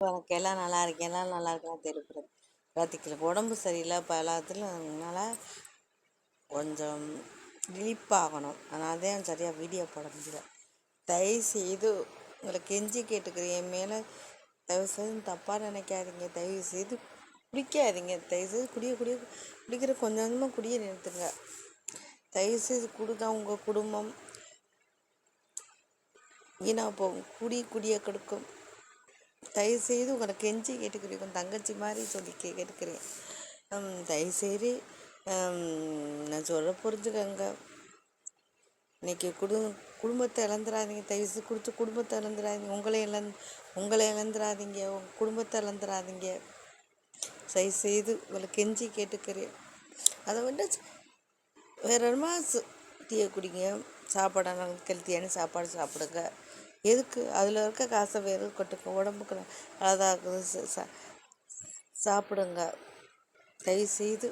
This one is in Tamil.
எனக்கு எல்லாம் நல்லா இருக்கேன் எல்லாம் நல்லா இருக்கலாம் தெரிவிக்கிறது பார்த்திக்கல உடம்பு சரியில்லை பலத்தில் அதனால் கொஞ்சம் விழிப்பாகணும் அதனால தான் சரியாக வீடியோ போட முடியல. தயவு செய்து உங்களை கெஞ்சி கேட்டுக்கிறேன். என் மேலே தயவு செய்து தப்பாக நினைக்காதீங்க. தயவு செய்து குடிக்காதீங்க. தயவு செய்து குடிய குடிய குடிக்கிற கொஞ்சம் கொஞ்சமாக குடிய நிறுத்துங்க. தயவு செய்து குடிதான் உங்கள் குடும்பம். வீணாக போகும். குடி குடிய கெடுக்கும். தயவுசெய்து உங்களை கெஞ்சி கேட்டுக்கிறேன். உங்கள் தங்கச்சி மாதிரி சொல்லி கே கேட்டுக்கிறேன். தயவுசெய்து நான் சொல்ல புரிஞ்சுக்கங்க. இன்னைக்கு குடு குடும்பத்தை இழந்துடாதீங்க தயவுசு கொடுத்து குடும்பத்தை இழந்துடாதீங்க உங்களை இழந் உங்களை இழந்துடாதீங்க உங்கள் குடும்பத்தை இழந்துடாதீங்க தயவுசெய்து உங்களை கெஞ்சி கேட்டுக்கிறேன். அதை விட்டு வேற இடமா டீயை குடிங்க. சாப்பாடு ஹெல்த்தியான சாப்பாடு சாப்பிடுங்க. எதுக்கு? அதில் இருக்க காசை வேறு கொட்டுங்க உடம்புக்கு நல்லதாக இருக்குது. சா- சாப்பிடுங்க. தயவுசெய்து